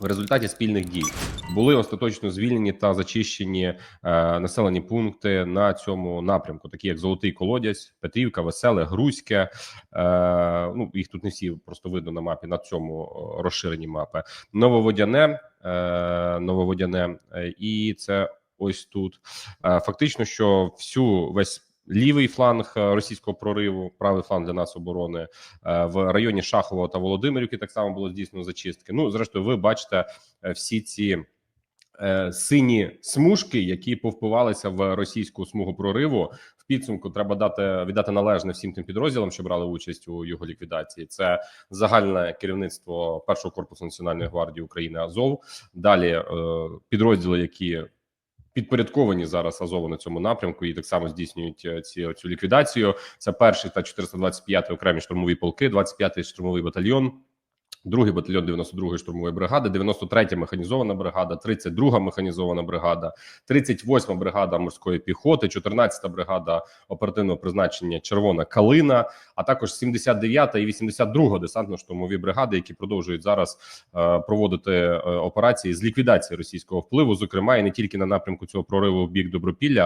В результаті спільних дій були остаточно звільнені та зачищені е, населені пункти на цьому напрямку, такі як Золотий Колодязь, Петрівка, Веселе, Грузьке. Е, ну їх тут не всі просто видно на мапі на цьому о, розширенні мапи. Нововодяне, е, нововодяне, е, і це ось тут. Е, фактично, що всю весь. Лівий фланг е, російського прориву, правий фланг для нас оборони е, в районі Шахова та Володимирівки так само було здійснено зачистки. Ну, зрештою, ви бачите е, всі ці сині смужки, які повпивалися в російську смугу прориву. В підсумку треба дати віддати належне всім тим підрозділам, що брали участь у його ліквідації. Це загальне керівництво першого корпусу національної гвардії України Азов. Далі підрозділи, які підпорядковані зараз Азову на цьому напрямку, і так само здійснюють е, ці цю ліквідацію. Це перший та 425 окремі штурмові полки, 25-й штурмовий батальйон. Другий батальйон 92-ї штурмової бригади, 93-я механізована бригада, 32-га механізована бригада, 38-ма бригада морської піхоти, 14-та бригада оперативного призначення Червона Калина, а також 79-та і 82-га десантно-штурмові бригади, які продовжують зараз е, проводити е, операції з ліквідації російського впливу, зокрема і не тільки на напрямку цього прориву в бік Добропілля,